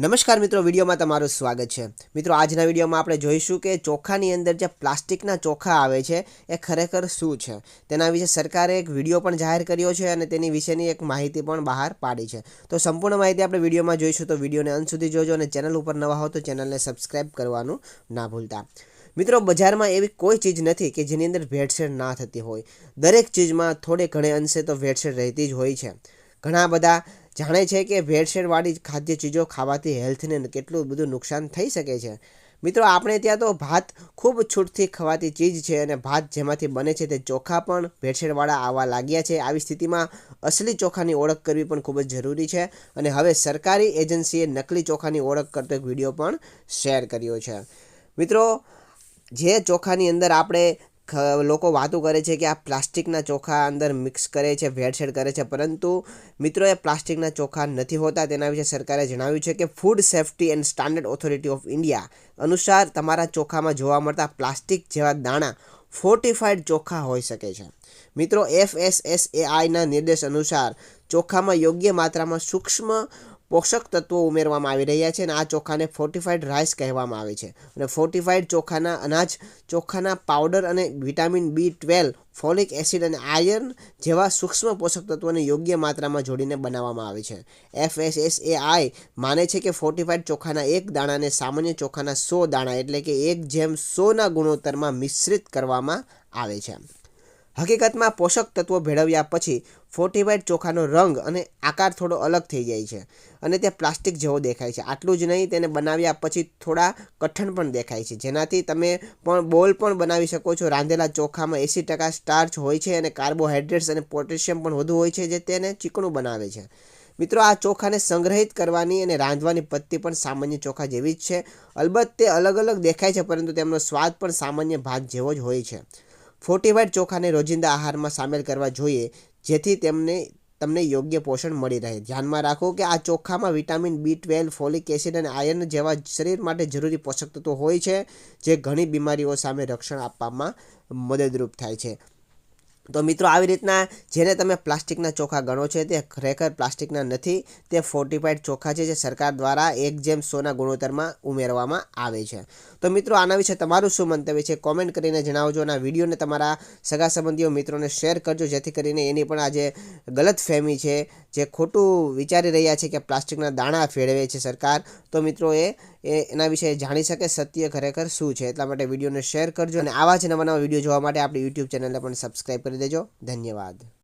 નમસ્કાર મિત્રો, વિડીયોમાં તમારું સ્વાગત છે. મિત્રો, આજના વિડીયોમાં આપણે જોઈશું કે ચોખાની અંદર જે પ્લાસ્ટિકના ચોખા આવે છે, એ ખરેખર શું છે? તેના વિશે સરકારે એક વીડિયો પણ જાહેર કર્યો છે અને તેની વિશેની એક માહિતી પણ બહાર પાડી છે. તો સંપૂર્ણ માહિતી આપણે વિડીયોમાં જોઈશું, તો વિડીયોને અંત સુધી જોજો અને ચેનલ ઉપર નવા હો તો ચેનલને સબસ્ક્રાઈબ કરવાનું ના ભૂલતા. મિત્રો, બજારમાં એવી કોઈ ચીજ નથી કે જેની અંદર ભેળસેળ ના થતી હોય. દરેક ચીજમાં થોડે ઘણે અંશે તો ભેળસેળ રહેતી જ હોય છે. ઘણા બધા જાણે છે કે ભેળસેળવાળી ખાદ્ય ચીજો ખાવાથી હેલ્થને કેટલું બધું નુકસાન થઈ શકે છે. મિત્રો, આપણે ત્યાં તો ભાત ખૂબ છૂટથી ખવાતી ચીજ છે અને ભાત જેમાંથી બને છે તે ચોખા પણ ભેળસેળવાળા આવવા લાગ્યા છે. આવી સ્થિતિમાં અસલી ચોખાની ઓળખ કરવી પણ ખૂબ જ જરૂરી છે અને હવે સરકારી એજન્સીએ નકલી ચોખાની ઓળખ કરતો એક વીડિયો પણ શેર કર્યો છે. મિત્રો, જે ચોખાની અંદર આપણે લોકો વાતો કરે છે કે આ પ્લાસ્ટિકના ચોખા અંદર મિક્સ કરે છે ભેળસેળ કરે છે. પરંતુ મિત્રો, એ પ્લાસ્ટિકના ચોખા નથી હોતા. તેના વિશે સરકારે જણાવ્યું છે કે food safety and standard authority of India અનુસાર તમારા ચોખામાં જોવા મળતા પ્લાસ્ટિક જેવા દાણા ફોર્ટિફાઈડ ચોખા હોઈ શકે છે. મિત્રો એફ એસ એસ એ આઈના નિર્દેશ અનુસાર ચોખામાં યોગ્ય માત્રામાં સૂક્ષ્મ પોષક તત્વો ઉમેરવામાં આવી રહ્યા છે અને આ ચોખાને ફોર્ટિફાઈડ રાઈસ કહેવામાં આવે છે. અને ફોર્ટિફાઈડ ચોખાના અનાજ, ચોખાના પાવડર અને vitamin B twelve folic acid અને આયર્ન જેવા સૂક્ષ્મ પોષક તત્વોને યોગ્ય માત્રામાં જોડીને બનાવવામાં આવે છે. એફએસએસએઆઈ માને છે કે ફોર્ટિફાઈડ ચોખાના એક દાણાને સામાન્ય ચોખાના સો દાણા એટલે કે એક જેમ સોના ગુણોત્તરમાં મિશ્રિત કરવામાં આવે છે. હકીકતમાં પોષક તત્વો ભેળવ્યા પછી ફોર્ટિફાઈડ ચોખાનો રંગ અને આકાર થોડો અલગ થઈ જાય છે અને તે પ્લાસ્ટિક જેવો દેખાય છે. આટલું જ નહીં, તેને બનાવ્યા પછી થોડા કઠણ પણ દેખાય છે. જેનાથી તમે પણ બોલ પણ બનાવી શકો છો. રાંધેલા ચોખામાં એંસી ટકા સ્ટાર્ચ હોય છે અને કાર્બોહાઈડ્રેટ્સ અને પોટેશિયમ પણ વધુ હોય છે જે તેને ચીકણું બનાવે છે. મિત્રો, આ ચોખાને સંગ્રહિત કરવાની અને રાંધવાની પદ્ધતિ પણ સામાન્ય ચોખા જેવી જ છે. અલબત્ત તે અલગ અલગ દેખાય છે, પરંતુ તેમનો સ્વાદ પણ સામાન્ય ભાત જેવો જ હોય છે. ફોર્ટિફાઈડ ચોખાને રોજિંદા આહારમાં સામેલ કરવા જોઈએ, જેથી તેમને, તમને યોગ્ય પોષણ મળી રહે. ધ્યાનમાં રાખો કે આ ચોખામાં vitamin B twelve, folic acid અને આયર્ન જેવા શરીર માટે જરૂરી પોષક તત્વો હોય છે, જે ઘણી બીમારીઓ સામે રક્ષણ આપવામાં મદદરૂપ થાય છે. તો મિત્રો, આવી રીતના જેને તમે પ્લાસ્ટિકના ચોખા ગણો છે, તે ખરેખર પ્લાસ્ટિકના નથી, તે ફોર્ટિફાઈડ ચોખા છે જે સરકાર દ્વારા એક જેમ સોના ગુણોત્તરમાં ઉમેરવામાં આવે છે. તો મિત્રો, આના વિશે તમારું શું મંતવ્ય છે? કોમેન્ટ કરીને જણાવજો અને આ વિડીયોને તમારા સગા સંબંધીઓ મિત્રોને શેર કરજો, જેથી કરીને એની પણ આજે ગલત ફહેમી છે, જે ખોટું વિચારી રહ્યા છે કે પ્લાસ્ટિકના દાણા ફેળવે છે સરકાર તો મિત્રો એ એના વિશે જાણી શકે સત્ય ખરેખર શું છે, એટલા માટે વિડીયોને શેર કરજો અને આવા જ નવા નવા વીડિયો જોવા માટે આપણી યુટ્યુબ ચેનલને પણ સબસ્ક્રાઈબ કરી દેજો. ધન્યવાદ.